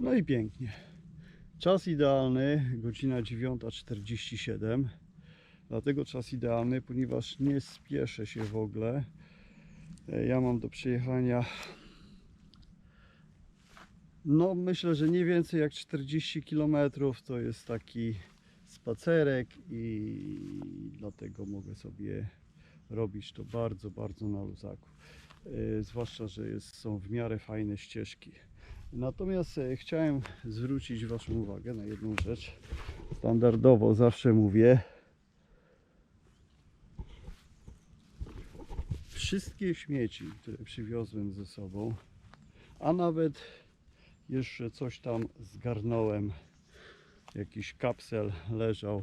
No i pięknie. Czas idealny, godzina 9.47. Dlatego czas idealny, ponieważ nie spieszę się w ogóle. E, Ja mam do przejechania no myślę, że nie więcej jak 40 km to jest taki spacerek i dlatego mogę sobie robić to bardzo, bardzo na luzaku. E, Zwłaszcza, że jest, są w miarę fajne ścieżki. Natomiast e, chciałem zwrócić Waszą uwagę na jedną rzecz. Standardowo zawsze mówię. Wszystkie śmieci, które przywiozłem ze sobą, a nawet jeszcze coś tam zgarnąłem, jakiś kapsel leżał,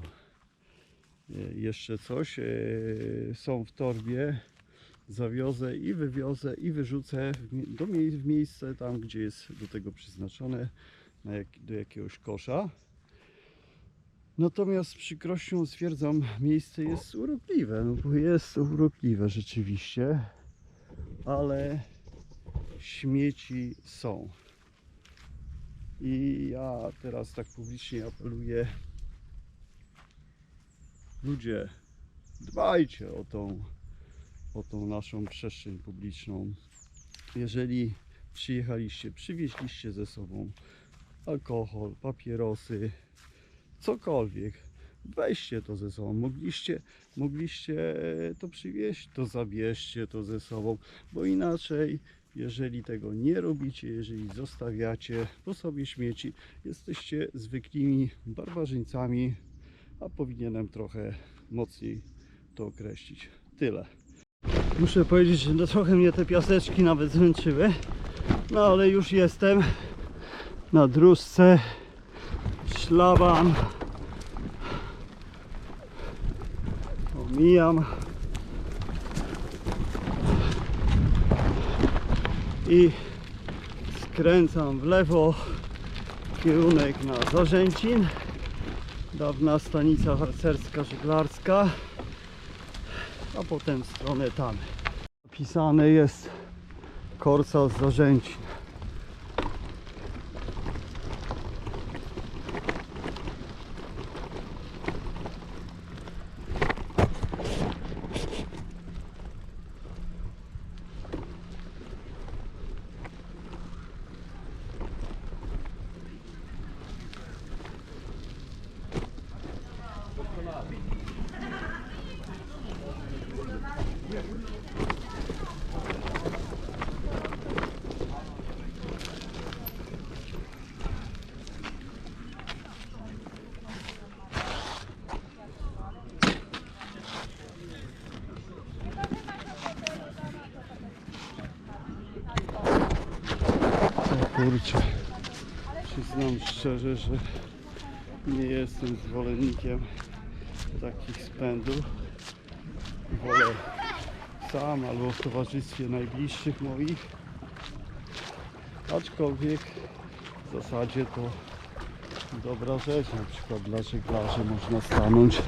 e, jeszcze coś, e, są w torbie, zawiozę i wywiozę i wyrzucę do mie- w miejsce tam, gdzie jest do tego przeznaczone, na jak, do jakiegoś kosza. Natomiast z przykrością stwierdzam, miejsce jest urokliwe, no bo jest urokliwe rzeczywiście, ale śmieci są. I ja teraz tak publicznie apeluję. Ludzie, dbajcie o tą, o tą naszą przestrzeń publiczną. Jeżeli przyjechaliście, przywieźliście ze sobą alkohol, papierosy, cokolwiek, weźcie to ze sobą. Mogliście, mogliście to przywieźć, to zabierzcie to ze sobą, bo inaczej jeżeli tego nie robicie, jeżeli zostawiacie po sobie śmieci, jesteście zwykłymi barbarzyńcami, a powinienem trochę mocniej to określić. Tyle. Muszę powiedzieć, że no trochę mnie te piaseczki nawet zmęczyły, no ale już jestem na dróżce, szlaban, omijam i skręcam w lewo. Kierunek na Zarzęcin dawna stanica harcerska żeglarska a potem w stronę Tamy napisane jest Korsa z Zarzęcin O kurczę. Przyznam szczerze, że nie jestem zwolennikiem takich spędów. Wolę sam albo w towarzystwie najbliższych moich. Aczkolwiek w zasadzie to dobra rzecz na przykład dla żeglarzy można stanąć.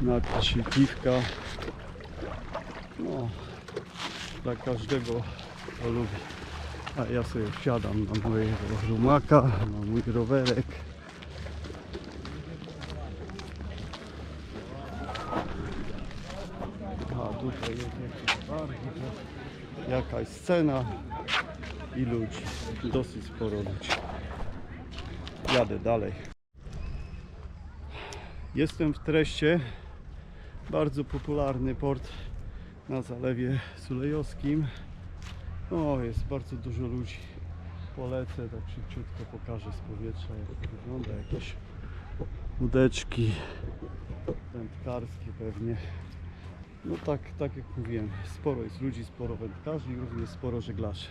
Napić piwka dla każdego kto lubi. A ja sobie wsiadam na mojego rumaka na mój rowerek. A tutaj jest jakaś scena i ludzi. Dosyć sporo ludzi. Jadę dalej. Jestem w Treście, bardzo popularny port na Zalewie Sulejowskim. O, jest bardzo dużo ludzi. Polecę, tak szybciutko pokażę z powietrza, jak wygląda. Jakieś łódeczki wędkarskie pewnie. No tak, tak jak mówiłem, sporo jest ludzi, sporo wędkarzy i również sporo żeglarzy.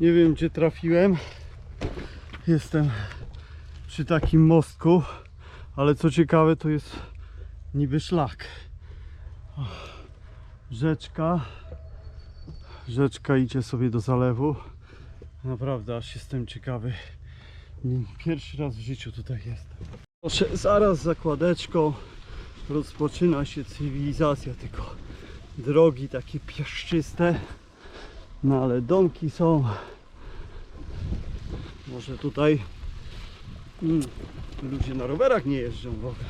Nie wiem gdzie trafiłem. Jestem przy takim mostku, ale co ciekawe to jest niby szlak. Rzeczka. Rzeczka idzie sobie do zalewu. Naprawdę aż jestem ciekawy. Pierwszy raz w życiu tutaj jestem. Proszę, zaraz za kładeczką rozpoczyna się cywilizacja, tylko drogi takie piaszczyste. No ale domki są. Może tutaj mm, ludzie na rowerach nie jeżdżą w ogóle.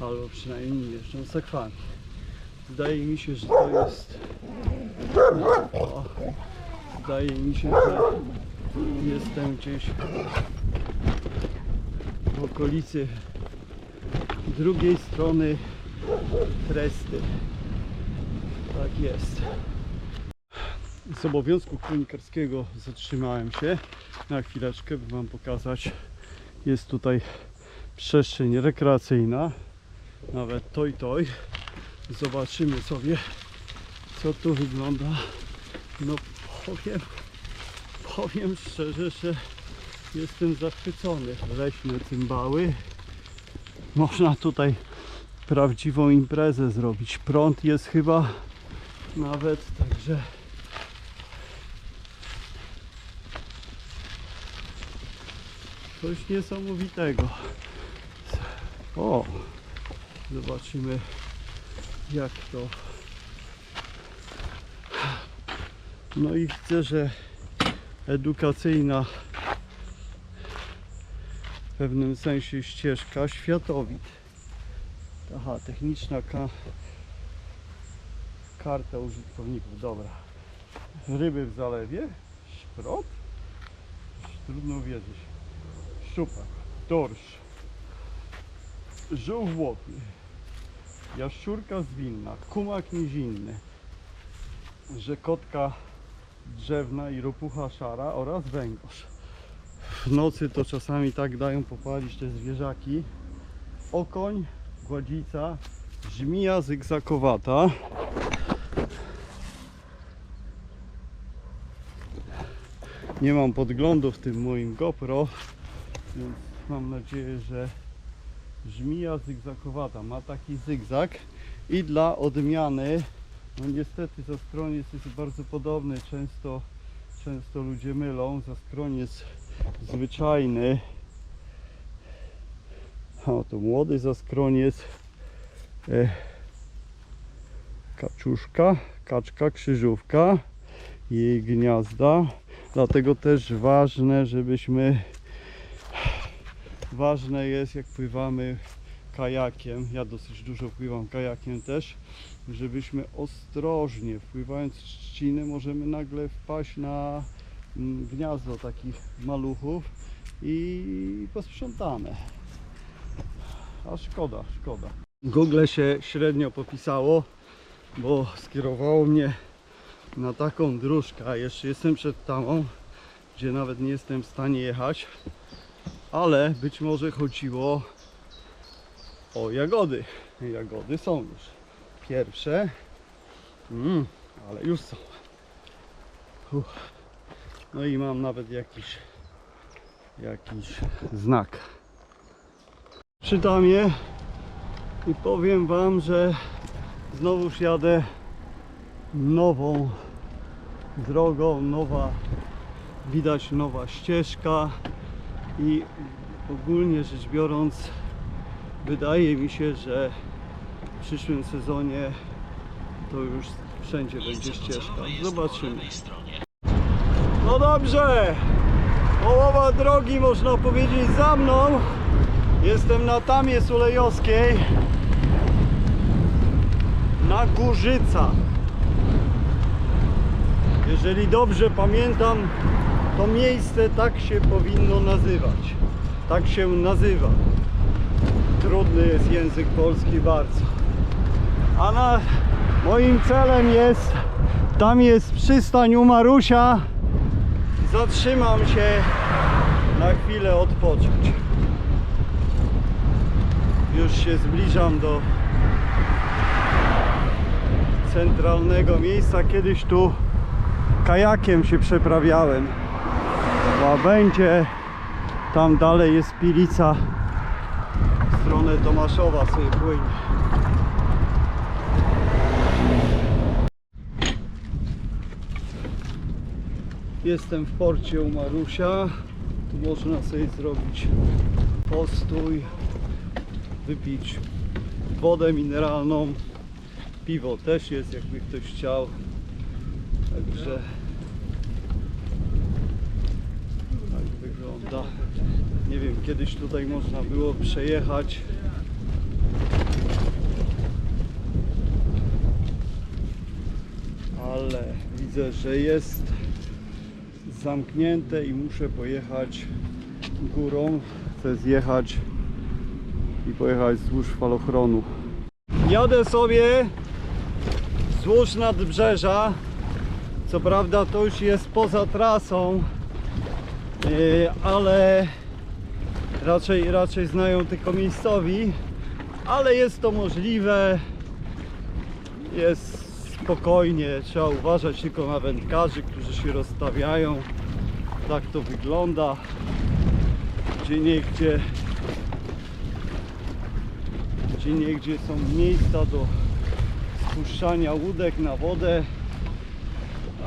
Albo przynajmniej nie jeżdżą sakwami. Wydaje mi się, że to jest. O, mi się, że jestem gdzieś w okolicy drugiej strony Tresty. Tak jest. Z obowiązku kronikarskiego zatrzymałem się na chwileczkę, by Wam pokazać. Jest tutaj przestrzeń rekreacyjna, nawet toj toj. Zobaczymy sobie, co tu wygląda. No powiem, powiem szczerze, że jestem zachwycony. Leśne cymbały. Można tutaj prawdziwą imprezę zrobić. Prąd jest chyba nawet, także coś niesamowitego. O, zobaczymy jak to. No i widzę, że edukacyjna w pewnym sensie ścieżka światowid. Aha, techniczna ka karta użytkowników, dobra. Ryby w zalewie, szprot, trudno wiedzieć. Szczupak, dorsz, żółw włopny, jaszczurka zwinna, kumak nizinny, rzekotka drzewna i ropucha szara oraz węgorz. W nocy to czasami tak dają popalić te zwierzaki. Okoń, gładzica, żmija zygzakowata. Nie mam podglądu w tym moim GoPro, więc mam nadzieję, że żmija zygzakowata ma taki zygzak i dla odmiany, no niestety zaskroniec jest bardzo podobny, często, często ludzie mylą, zaskroniec zwyczajny o, to młody zaskroniec. E, kaczuszka, kaczka, krzyżówka, jej gniazda. Dlatego też ważne, żebyśmy. Ważne jest, jak pływamy kajakiem. Ja dosyć dużo pływam kajakiem też, żebyśmy ostrożnie, wpływając trzciny, możemy nagle wpaść na mm, gniazdo takich maluchów i posprzątane. A szkoda, szkoda. Google się średnio popisało, bo skierowało mnie na taką dróżkę, jeszcze jestem przed tamą, gdzie nawet nie jestem w stanie jechać, ale być może chodziło o jagody. Jagody są już. Pierwsze, mm, ale już są. No i mam nawet jakiś, jakiś znak przy damie i powiem Wam, że znowuż jadę nową drogą, nowa, widać nowa ścieżka i ogólnie rzecz biorąc wydaje mi się, że w przyszłym sezonie to już wszędzie będzie ścieżka. Zobaczymy. No dobrze, połowa drogi można powiedzieć za mną. Jestem na Tamie Sulejowskiej na Górzycach. Jeżeli dobrze pamiętam, to miejsce tak się powinno nazywać. Tak się nazywa. Trudny jest język polski bardzo. A na moim celem jest, tam jest przystań u Marusia. Zatrzymam się na chwilę odpocząć już się zbliżam do centralnego miejsca. Kiedyś tu kajakiem się przeprawiałem. Łabędzie, tam dalej jest Pilica. W stronę Tomaszowa sobie płynie. Jestem w porcie u Marusia. Tu można sobie zrobić postój, wypić wodę mineralną. Piwo też jest, jakby ktoś chciał. Także tak wygląda. Nie wiem, kiedyś tutaj można było przejechać. Ale widzę, że jest zamknięte i muszę pojechać górą. Chcę zjechać i pojechać wzdłuż falochronu. Jadę sobie wzdłuż nadbrzeża. Co prawda to już jest poza trasą, yy, ale raczej, raczej znają tylko miejscowi, ale jest to możliwe. Jest spokojnie, trzeba uważać tylko na wędkarzy, którzy się rozstawiają. Tak to wygląda. Gdzie niegdzie gdzie niegdzie są miejsca do spuszczania łódek na wodę.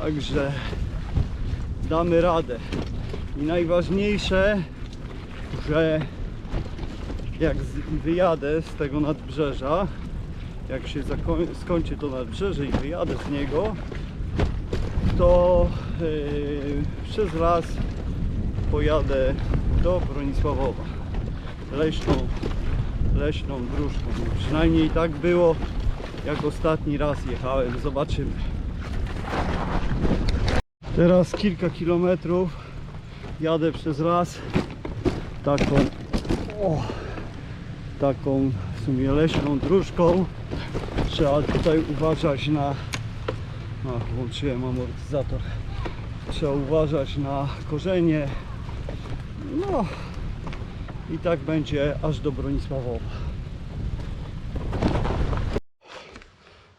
Także damy radę. I najważniejsze, że jak wyjadę z tego nadbrzeża, jak się skończy to nadbrzeże i wyjadę z niego, to yy, przez las pojadę do Bronisławowa. Leśną, leśną dróżką. Przynajmniej tak było, jak ostatni raz jechałem. Zobaczymy. Teraz kilka kilometrów jadę przez las taką o, taką w sumie leśną dróżką. Trzeba tutaj uważać na a, włączyłem amortyzator. Trzeba uważać na korzenie. No i tak będzie aż do Bronisławowa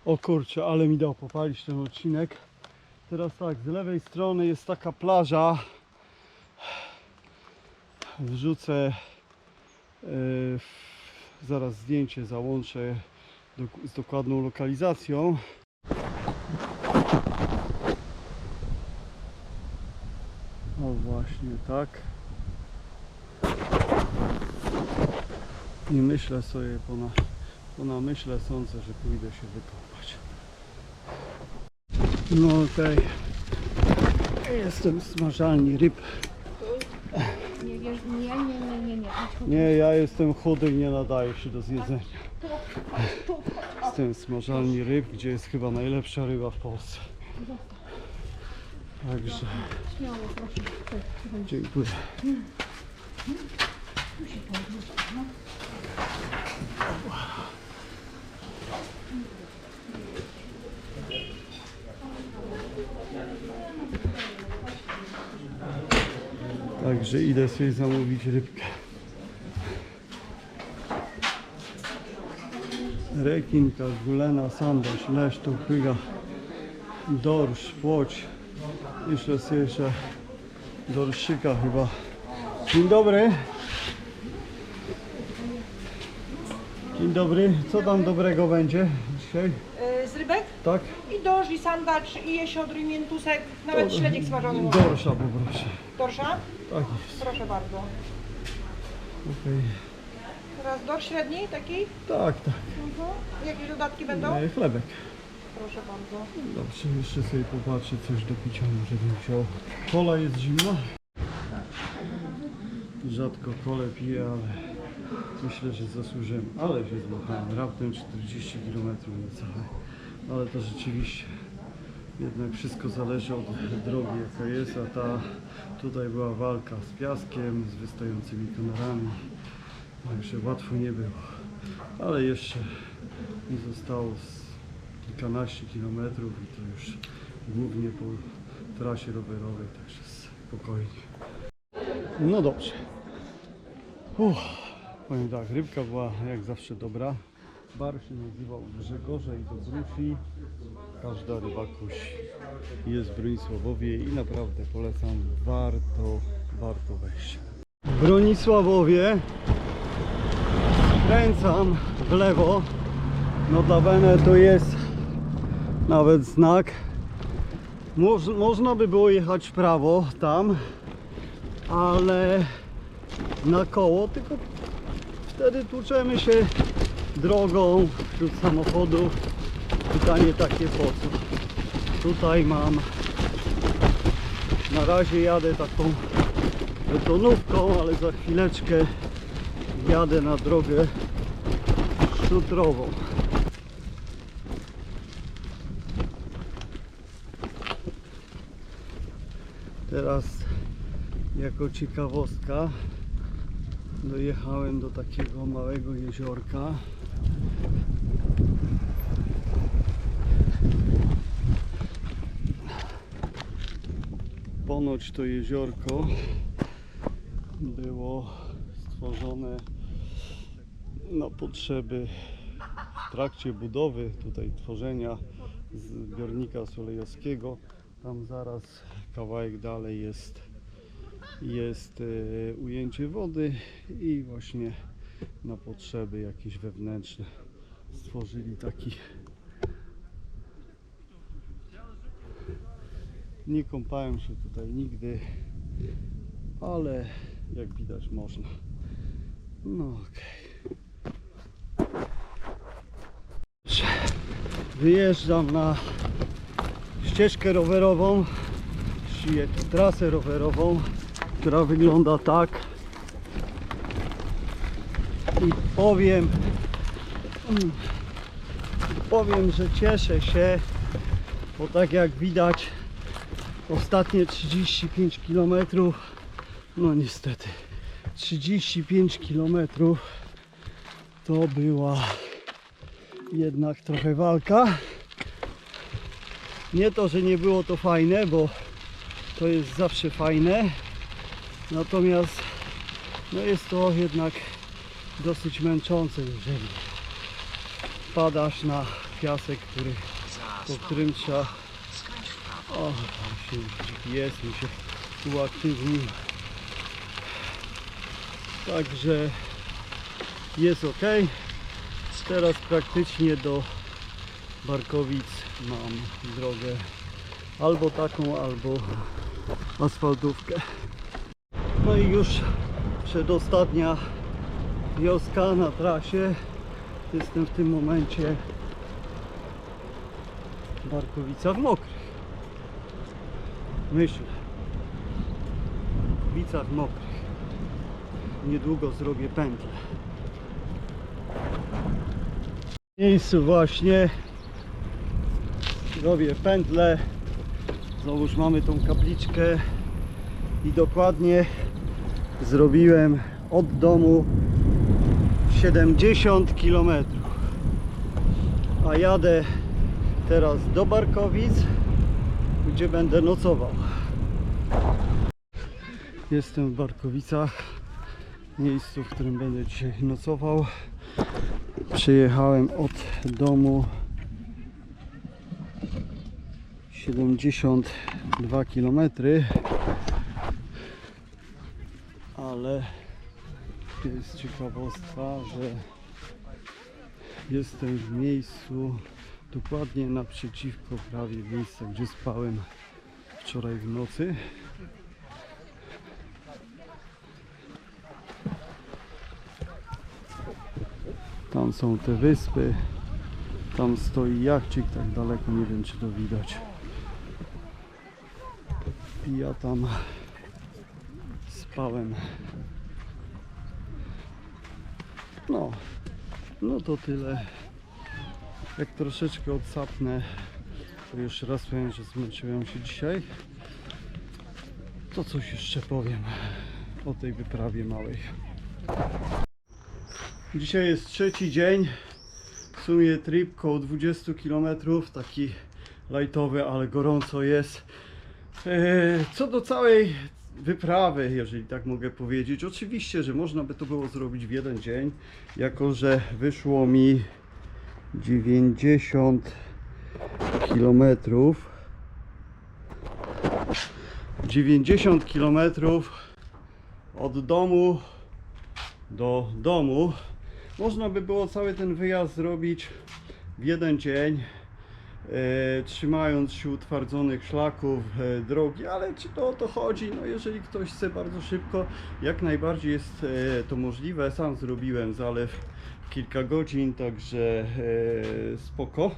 o kurczę, ale mi dał popalić ten odcinek. Teraz tak, z lewej strony jest taka plaża. Wrzucę e, zaraz zdjęcie, załączę z dokładną lokalizacją. O właśnie tak. I myślę sobie po, na, po namyśle sądzę, że pójdę się wykąpać. No okej. Jestem smażalni ryb. Nie, nie, nie, nie, nie, nie. Nie, ja jestem chudy i nie nadaję się do zjedzenia. Jestem smażalni ryb, gdzie jest chyba najlepsza ryba w Polsce. Także Śmiało, proszę. Chodź, słuchaj. dziękuję. Także idę sobie zamówić rybkę. Rekinka, gulena, sandaż, leszcz, tuchyga, dorsz, płoć. Jeszcze jest jeszcze dorszyka chyba. Dzień dobry. Dzień dobry. Co tam dobrego będzie dzisiaj? Y, z rybek Tak? i dorsz, i sandacz, i jesiodr, i miętusek, nawet śledzik smażony. Dorsza poproszę. Dorsza? Tak jest. Proszę bardzo. Okej. Teraz dorsz średni taki? Tak, tak. Mhm. Jakieś dodatki będą? E, chlebek. Proszę bardzo. Dobrze, jeszcze sobie popatrzę coś do picia może bym wziął. Kola jest zimna. Rzadko kole piję, ale myślę, że zasłużyłem. Ale się zmachałem. Raptem 40 km niecałe. Ale to rzeczywiście jednak wszystko zależy od drogi jaka jest, a ta tutaj była walka z piaskiem, z wystającymi konarami. Także łatwo nie było. Ale jeszcze mi zostało kilkanaście kilometrów i to już głównie po trasie rowerowej, także spokojnie. No dobrze. Uff, powiem tak, rybka była jak zawsze dobra. Bar się nazywał Grzegorzej Dobrusi. Każda ryba kusi. Jest w Bronisławowie i naprawdę polecam. Warto, warto wejść. Bronisławowie skręcam w lewo. Notabene to jest nawet znak. Moż, można by było jechać w prawo tam, ale na koło, tylko wtedy tłuczemy się drogą wśród samochodów. Pytanie takie po co? Tutaj mam na razie jadę taką betonówką, ale za chwileczkę jadę na drogę szutrową. Teraz jako ciekawostka dojechałem do takiego małego jeziorka. Ponoć to jeziorko było stworzone na potrzeby w trakcie budowy tutaj tworzenia zbiornika solejowskiego. Tam zaraz kawałek dalej jest, jest e, ujęcie wody i właśnie na potrzeby jakieś wewnętrzne stworzyli taki nie kąpałem się tutaj nigdy ale jak widać można no okej wyjeżdżam na ścieżkę rowerową, trasę rowerową, która wygląda tak. I powiem, powiem, że cieszę się, bo tak jak widać, ostatnie 35 km, no niestety, 35 km to była jednak trochę walka. Nie to, że nie było to fajne, bo to jest zawsze fajne. Natomiast no jest to jednak dosyć męczące, jeżeli padasz na piasek, który, po którym trzeba... O, tam się GPS mi się uaktywnił. Także jest ok. Teraz praktycznie do Barkowic mam drogę albo taką, albo asfaltówkę. No i już przedostatnia wioska na trasie. Jestem w tym momencie w Barkowicach Mokrych. Myślę. W Barkowicach Mokrych. Niedługo zrobię pętlę. W miejscu właśnie robię pętlę znowuż mamy tą kapliczkę i dokładnie zrobiłem od domu 70 km a jadę teraz do Barkowic gdzie będę nocował. Jestem w Barkowicach miejscu, w którym będę dzisiaj nocował. Przyjechałem od domu 72 km ale jest ciekawostka, że jestem w miejscu dokładnie naprzeciwko prawie miejsca, gdzie spałem wczoraj w nocy. Tam są te wyspy. Tam stoi jachcik tak daleko, nie wiem czy to widać. I ja tam spałem. No, no to tyle. Jak troszeczkę odsapnę, to jeszcze raz powiem, że zmęczyłem się dzisiaj. To coś jeszcze powiem o tej wyprawie małej. Dzisiaj jest trzeci dzień. W sumie trip koło 20 km, taki lightowy, ale gorąco jest. Eee, Co do całej wyprawy, jeżeli tak mogę powiedzieć, oczywiście, że można by to było zrobić w jeden dzień, jako że wyszło mi 90 kilometrów. 90 kilometrów od domu do domu. Można by było cały ten wyjazd zrobić w jeden dzień trzymając się utwardzonych szlaków e, drogi, ale czy to o to chodzi? No jeżeli ktoś chce bardzo szybko, jak najbardziej jest e, to możliwe. Sam zrobiłem zalew kilka godzin, także e, spoko.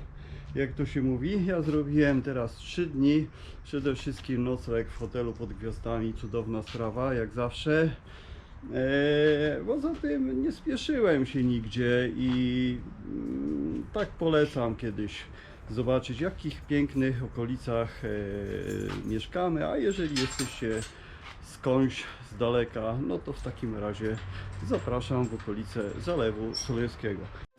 Jak to się mówi, ja zrobiłem teraz 3 dni. Przede wszystkim nocleg w hotelu pod gwiazdami, cudowna sprawa, jak zawsze. Eee, poza tym nie spieszyłem się nigdzie i mm, tak polecam kiedyś zobaczyć w jakich pięknych okolicach e, mieszkamy, a jeżeli jesteście skądś z daleka, no to w takim razie zapraszam w okolice Zalewu Solejskiego.